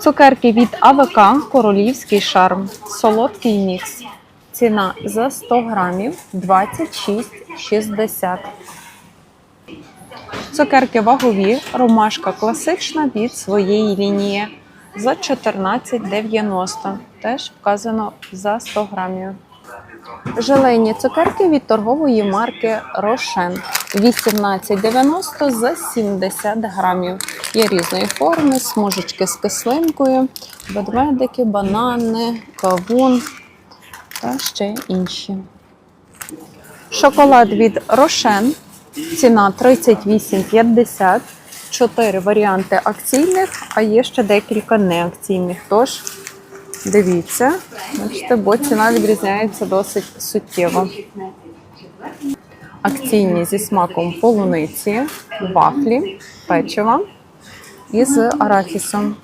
Цукерки від АВК Королівський шарм. Солодкий мікс. Ціна за 100 грамів 26,60. Цукерки вагові. Ромашка класична від своєї лінії за 14,90. Теж вказано за 100 грамів. Желейні цукерки від торгової марки Рошен 18,90 за 70 грамів. Є різної форми, смужечки з кислинкою, ведмедики, банани, кавун та ще інші. Шоколад від Рошен. Ціна 38,50. Чотири варіанти акційних, а є ще декілька неакційних. Тож дивіться, бачите, бо ціна відрізняється досить суттєво. Акційні зі смаком полуниці, вафлі, печива і з арахісом.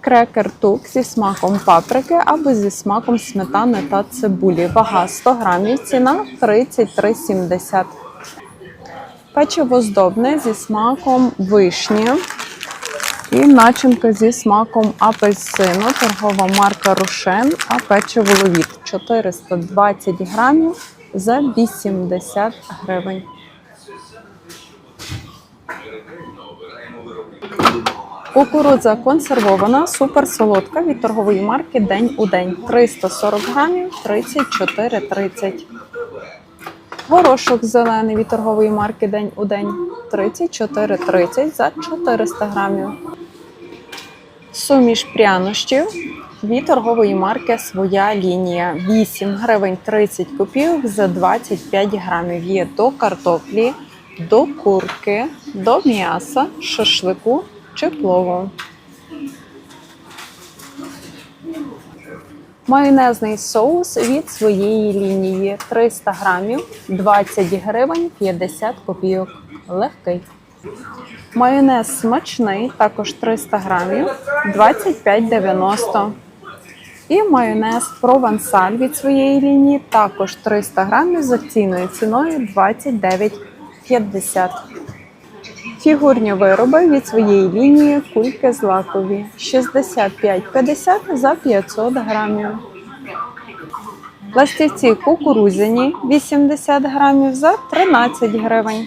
Крекер тук зі смаком паприки або зі смаком сметани та цибулі. Вага 100 грамів, ціна 33,70. Печиво здобне зі смаком вишні. І начинка зі смаком апельсину, торгова марка Рошен, а печиво ловіт 420 грамів за 80 гривень. Кукурудза консервована, суперсолодка від торгової марки День у день 340 грамів 34,30. Горошок зелений від торгової марки День у день 34,30 за 400 грамів. Суміш прянощів від торгової марки Своя лінія 8 гривень 30 копійок за 25 грамів. Є до картоплі, до курки, до м'яса, шашлику чи плову. Майонезний соус від своєї лінії 300 грамів 20 гривень 50 копійок. Легкий. Майонез смачний, також 300 грамів 25,90. І майонез провансаль від своєї лінії також 300 грамів з акційною ціною 29,50. Фігурні вироби від своєї лінії кульки злакові 65,50 за 500 грамів. Пластівці кукурудзяні 80 грамів за 13 гривень.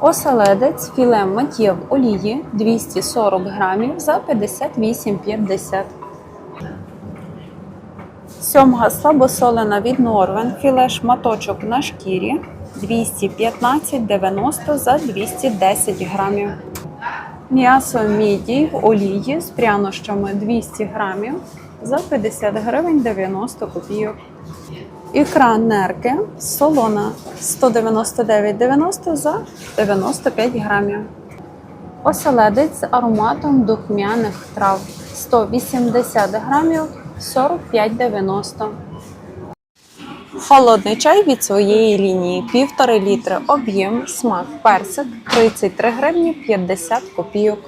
Оселедець філе матє в олії 240 грамів за 58,50. Сьомга слабосолена від Норвен філе шматочок на шкірі 215,90 за 210 грамів. М'ясо мідій в олії з прянощами 200 грамів за 50 гривень 90 копійок. Ікра нерки солона 199,90 за 95 грамів. Оселедець з ароматом духмяних трав 180 грамів 45,90. Холодний чай від своєї лінії 1,5 літри об'єм, смак персик 33 гривні 50 копійок.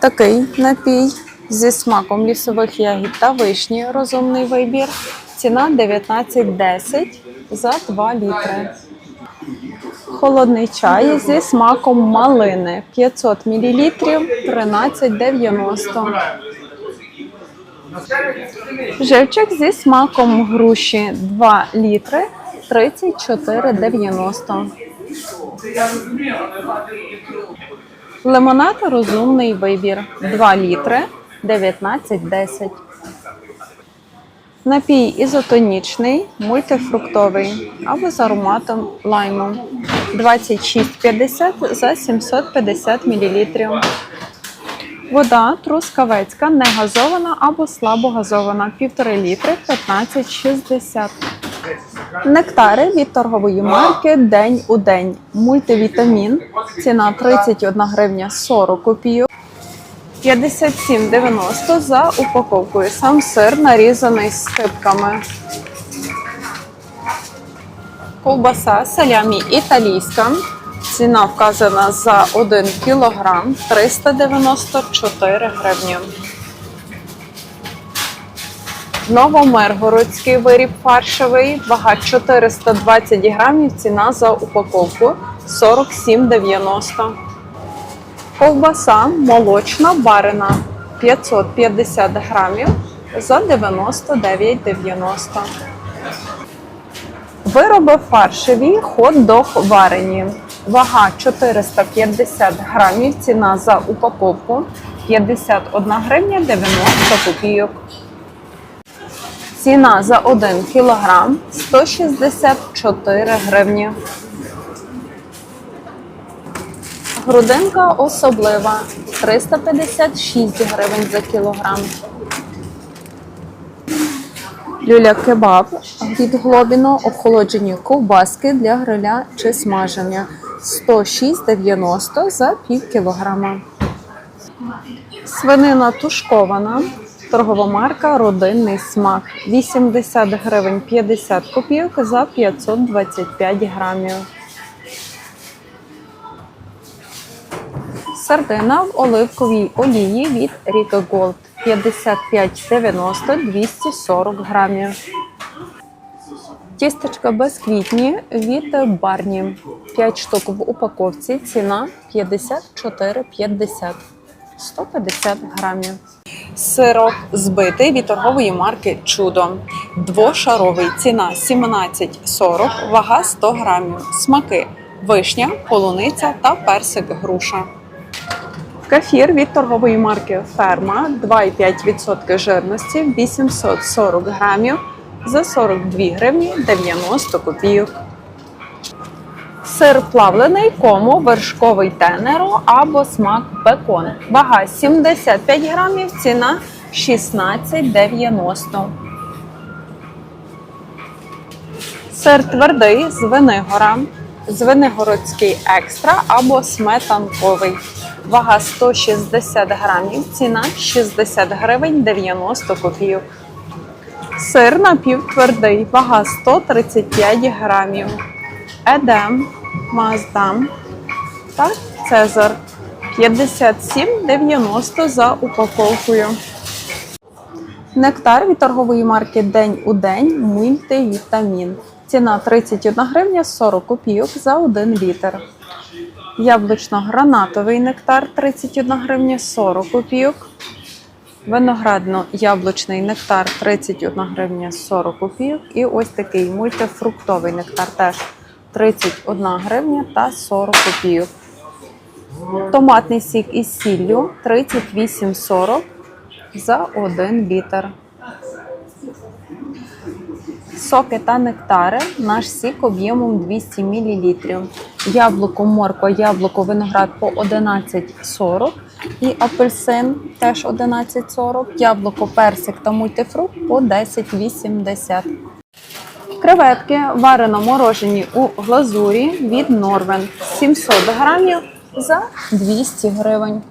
Такий напій зі смаком лісових ягід та вишні розумний вибір. Ціна 19,10 за 2 літри. Холодний чай зі смаком малини 500 мл 13,90. Живчик зі смаком груші 2 літри 34,90. Лимонад розумний вибір 2 літри 19,10. Напій ізотонічний, мультифруктовий або з ароматом лайму 26,50 за 750 мл. Вода трускавецька, не газована або слабогазована 1,5 літри 15,60. Нектари від торгової марки День у день. Мультивітамін. Ціна 31 гривня 40 копійок. 57,90 за упаковкою. Сам сир нарізаний скипками. Ковбаса салямі італійська. Ціна вказана за 1 кілограм 394 гривні. Новомиргородський виріб фаршовий, вага 420 грамів, ціна за упаковку 47,90. Ковбаса молочна барина 550 грамів за 99,90. Вироби фаршеві хот-дог варені. Вага 450 грамів, ціна за упаковку 51 гривня 90 копійок. Ціна за 1 кілограм 164 гривні. Грудинка особлива 356 гривень за кілограм. Люля кебаб від Глобіно охолоджені ковбаски для гриля чи смаження 106,90 за пів кілограма. Свинина тушкована. Торгова марка Родинний смак 80 гривень 50 копійок за 525 грамів. Сардина в оливковій олії від Ріка Голд 55,90 240 грамів. Тістечка безквітні від Барні 5 штук в упаковці. Ціна 54,50 150 грамів. Сирок збитий від торгової марки Чудо. Двошаровий. Ціна 17,40, вага 100 грамів. Смаки вишня, полуниця та персик груша. Кефір від торгової марки Ферма 2,5% жирності 840 грамів за 42 гривні 90 копійок. Сир плавлений, кому, вершковий тенеро або смак бекон. Вага 75 грамів, ціна 16,90. Сир твердий з Винигора. Звенигородський екстра або сметанковий. Вага 160 грамів, ціна 60 гривень 90 копійок. Сир напівтвердий, вага 135 грамів. Едем, Маздам та Цезар 57,90 за упаковкою. Нектар від торгової марки День у день мультивітамін. Ціна 31 гривня 40 копійок за 1 літр. Яблучно-гранатовий нектар 31 гривня 40 копійок. Виноградно-яблучний нектар 31 гривня 40 копійок. І ось такий мультифруктовий нектар теж 31 гривня та 40 копійок. Томатний сік із сіллю 38,40 за 1 літр. Соки та нектари. Наш сік об'ємом 200 мл. Яблуко, морква, яблуко, виноград по 11,40 і апельсин теж 11,40. Яблуко, персик та мультифрукт по 10,80. Креветки варено морожені у глазурі від Норвен 700 грамів за 200 гривень.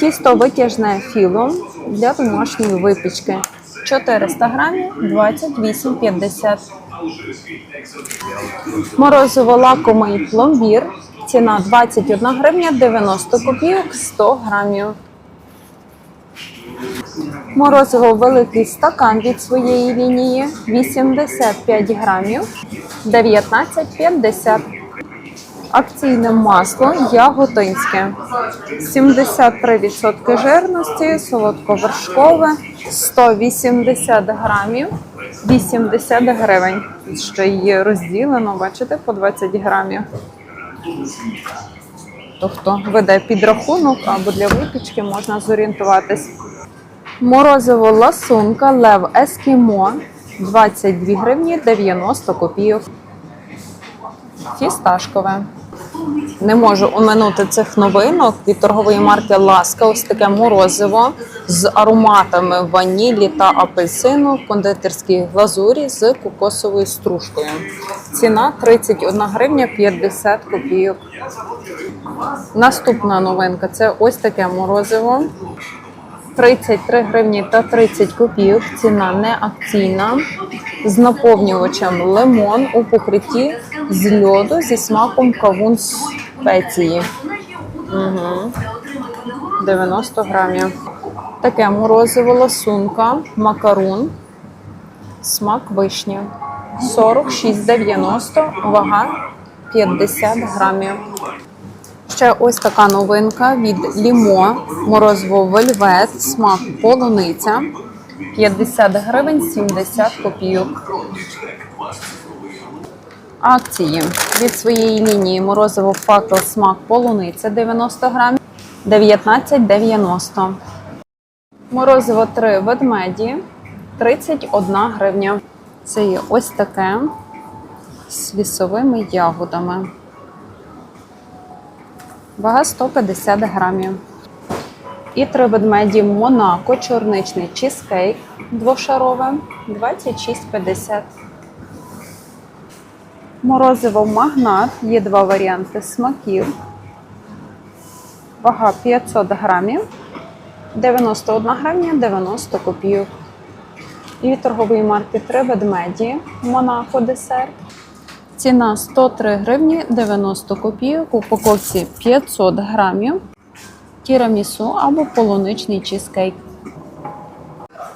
Тісто витяжне філо для домашньої випічки 400 грамів 28,50. Морозиво лакомий пломбір. Ціна 21 гривня 90 копійок 100 грамів. Морозиво великий стакан від своєї лінії 85 грамів 19,50. Акційне масло яготинське 73% жирності, солодковершкове 180 грамів 80 гривень. Ще її розділено, бачите, по 20 грамів. То хто веде підрахунок або для випічки можна зорієнтуватись. Морозиво ласунка Лев Ескімо 22 гривні 90 копійок. Фісташкове. Не можу оминути цих новинок від торгової марки Ласка. Ось таке морозиво з ароматами ванілі та апельсину в кондитерській глазурі з кокосовою стружкою. Ціна 31 гривня 50 копійок. Наступна новинка це ось таке морозиво. 33 гривні та 30 копійок. Ціна не акційна. З наповнювачем лимон у покритті з льоду зі смаком кавун спеції. Угу. 90 грамів. Таке морозиво ласунка, макарун, смак вишня. 46,90, вага 50 грамів. Ще ось така новинка від Лімо, морозиво вельвет, смак полуниця. 50 гривень 70 копійок. Акції від своєї лінії морозиво факел смак полуниця 90 грамів 19,90. Морозиво 3 ведмеді 31 гривня. Це є ось таке з лісовими ягодами. Вага 150 грамів. І три ведмеді Монако, чорничний чизкейк двошарове 26,50. Морозиво магнат. Є два варіанти смаків. Вага 500 грамів. 91 гривня 90 копійок. І від торгової марки три ведмеді Монако десерт. Ціна 103 гривні 90 копійок. Упаковці 500 грамів. Тірамісу або полуничний чизкейк.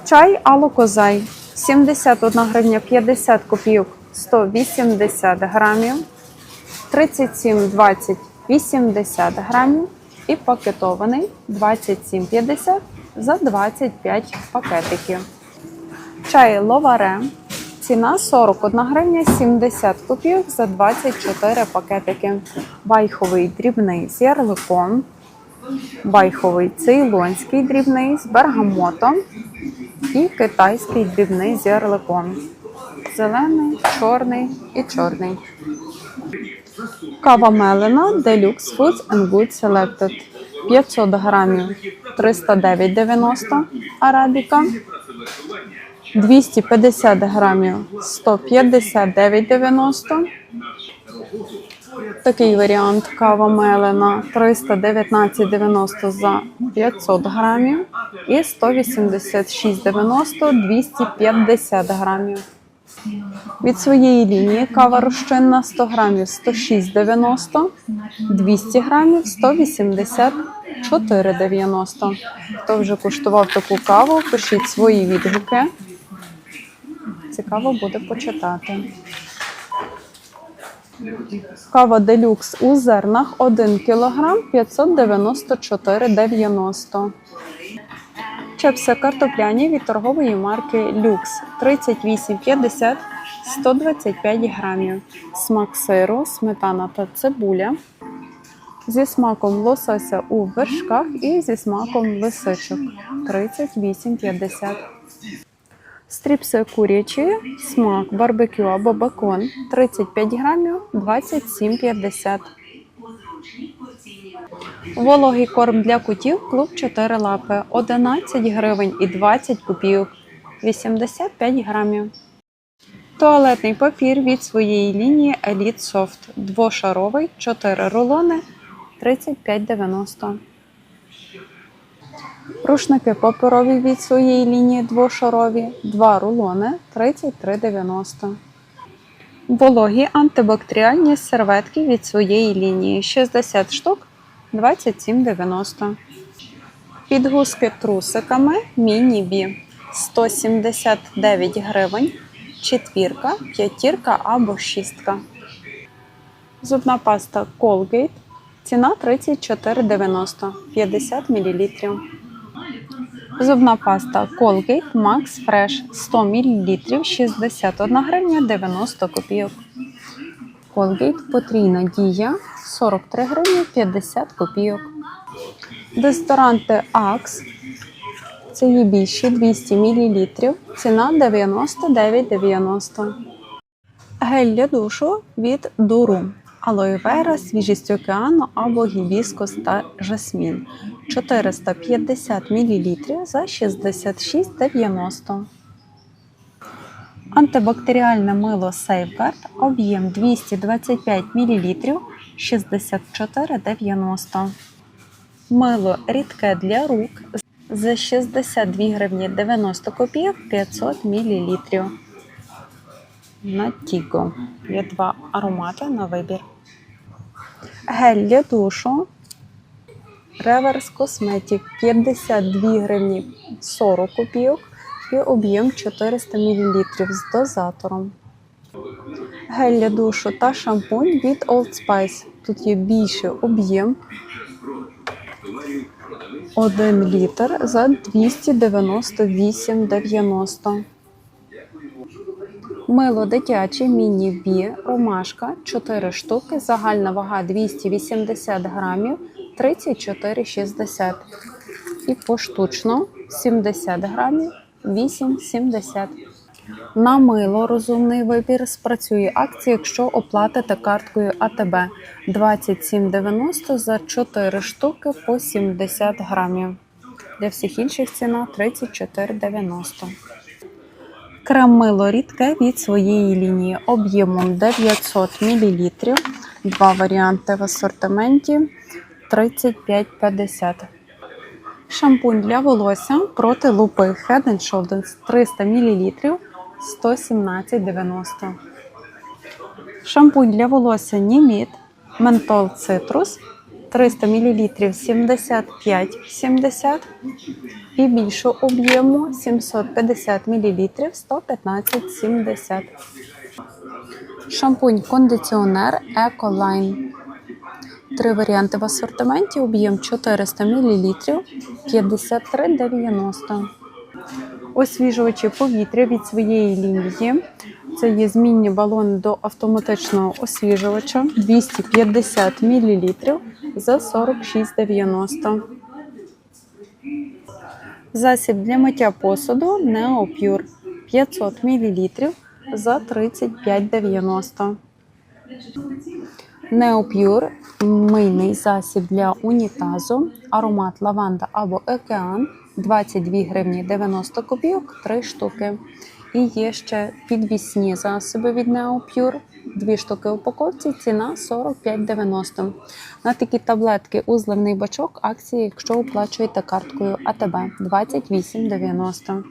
Чай Алокозай 71 гривня 50 копійок 180 грамів. 37,20 80 грамів. І пакетований 27,50 за 25 пакетиків. Чай ловаре. Ціна 41 гривня 70 копійок за 24 пакетики. Байховий дрібний з ярликом. Байховий цейлонський дрібний з бергамотом. І китайський дрібний з ярликом. Зелений, чорний і чорний. Кава мелена Deluxe Foods and Good Selected 500 грамів 309,90 арабіка. 250 грамів 159,90. Такий варіант кава мелена 319,90 за 500 грамів і 186,90 250 грамів. Від своєї лінії кава розчинна 100 грамів 106,90, 200 грамів 184,90. Хто вже куштував таку каву, пишіть свої відгуки. Цікаво буде почитати. Кава делюкс у зернах 1 кг 594,90. Чепси картопляні від торгової марки Люкс 38,50 125 грамів. Смак сиру, сметана та цибуля. Зі смаком лосося у вершках і зі смаком лисичок 38,50. Стріпси курячі, смак барбекю або бекон 35 грамів 27,50. Вологий корм для котів клуб 4 лапи 11 гривень і 20 копійок 85 грамів. Туалетний папір від своєї лінії Elite Soft двошаровий 4 рулони 35,90. Рушники паперові від своєї лінії двошарові 2 рулони 33,90. Вологі антибактеріальні серветки від своєї лінії 60 штук 27,90. Підгузки трусиками міні-бі 179 гривень, четвірка, п'ятірка або шістка. Зубна паста Colgate. Ціна 34,90 50 мл. Зубна паста Colgate Max Fresh 100 мл 61 гривня 90 копійок. Colgate потрійна дія 43 гривні 50 копійок. Дезодоранти Axe. Це є більші 200 мл. Ціна 99,90. Гель для душу від Дуру. Алоє вера, свіжість океану або гібіскус та жасмін 450 мл за 66,90. Антибактеріальне мило Safeguard об'єм 225 мл 64,90. Мило рідке для рук за 62 гривні 90 копійок 500 мл. На. Є два аромати на вибір. Гель для душу. Реверс Косметик 52 гривні 40 копійок і об'єм 400 мл з дозатором. Гель для душу та шампунь від Old Spice Тут є більший об'єм. 1 літр за 298,90. Мило дитяче міні-бі, ромашка 4 штуки, загальна вага 280 грамів, 34,60. І поштучно 70 грамів, 8,70. На мило розумний вибір спрацює акція, якщо оплатите карткою АТБ 27,90 за 4 штуки по 70 грамів. Для всіх інших ціна 34,90. Крем мило рідке від своєї лінії об'ємом 900 мл. Два варіанти в асортименті 35,50. Шампунь для волосся проти лупи Head Shoulders 300 мл 117,90. Шампунь для волосся Німіт Ментол Цитрус 300 мл 75,70 і більшого об'єму 750 мл 115,70. Шампунь кондиціонер Ecoline. Три варіанти в асортименті. Об'єм 400 мл 53,90. Освіжувачі повітря від своєї лінії. Це є змінні балони до автоматичного освіжувача 250 мл за 46,90. Засіб для миття посуду Neopure 500 мл за 35,90. Neopure мийний засіб для унітазу, аромат лаванда або океан 22 гривні 90 копійок 3 штуки. І є ще підвісні засоби від Neopure. Дві штуки упаковці, ціна 45,90. На такі таблетки у зливний бачок акції, якщо оплачуєте карткою АТБ 28,90.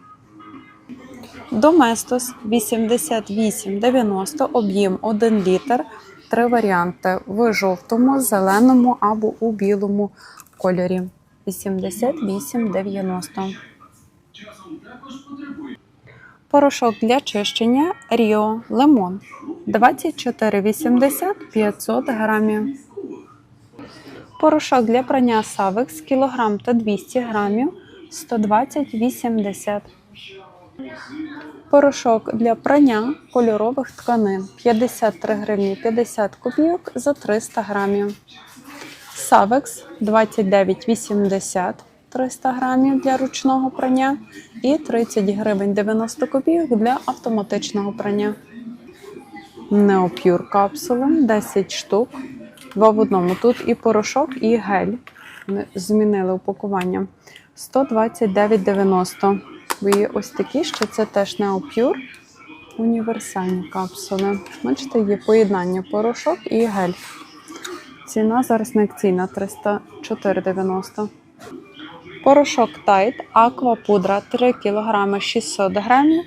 Доместос 88,90, об'єм 1 літр. Три варіанти в жовтому, зеленому або у білому кольорі. 88,90. Порошок для чищення Ріо Лимон 24,80 500 грамів. Порошок для прання Савекс кілограм та 200 грамів 120,80. Порошок для прання кольорових тканин 53 гривні 50 копійок за 300 грамів. Савекс 29,80 300 грамів для ручного прання і 30 гривень 90 копійок для автоматичного прання. Неопюр капсули 10 штук. Два в одному. Тут і порошок, і гель. Вони Змінили упакування. 129,90. Бо є ось такі, що це теж Неопюр. Універсальні капсули. Бачите, є поєднання порошок і гель. Ціна зараз не акційна 304,90. Порошок Тайт Аква пудра 3 кг 600 грамів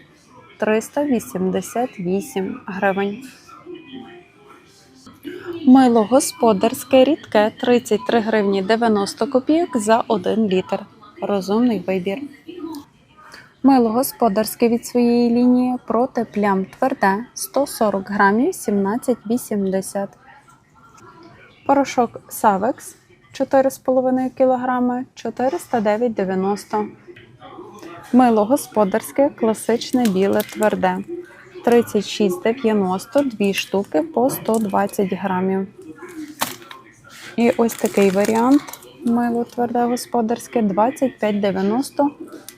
388 гривень. Мило господарське рідке 33 гривні 90 копійок за 1 літр. Розумний вибір. Мило господарське від своєї лінії проти плям тверде 140 грамів 17,80. Порошок Савекс 4,5 кг 409,90. Мило господарське класичне біле тверде 36,90 2 штуки по 120 грамів. І ось такий варіант мило тверде господарське 25,90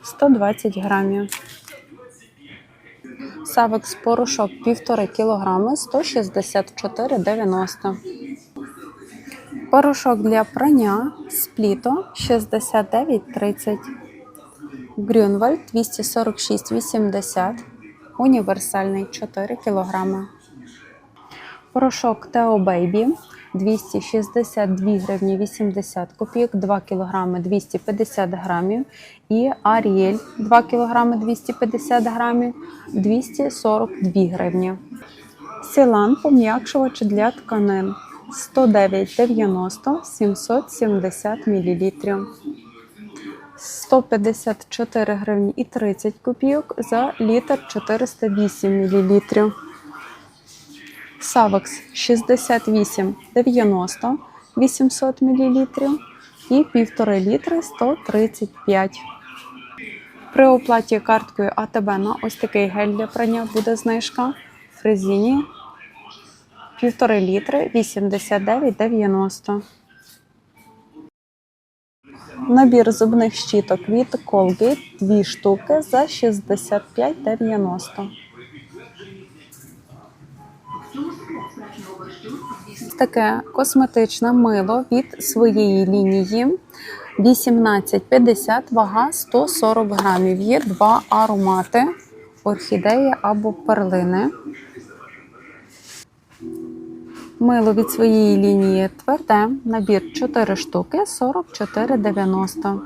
120 грамів. Савекс порошок 1,5 кг 164,90. Порошок для прання спліто 69,30. Грюнвальд 246,80. Універсальний 4 кг. Порошок Тео Бейбі 262 гривні 80 копійок, 2 кг 250 грамів. І Аріель 2 кг 250 грамів 242 гривні. Сілан пом'якшувач для тканин 109,90 770 мл. 154 гривні і 30 копійок за літр 408 мл. Савекс 68,90 800 мл і 1,5 літри 135 При оплаті карткою АТБ на ось такий гель для прання буде знижка. В резині 1,5 літри 89,90 Набір зубних щіток від Colgate 2 штуки за 65,90. Таке косметичне мило від своєї лінії 18,50, вага 140 грамів. Є два аромати орхідеї або перлини. Мило від своєї лінії тверде, набір 4 штуки 44,90.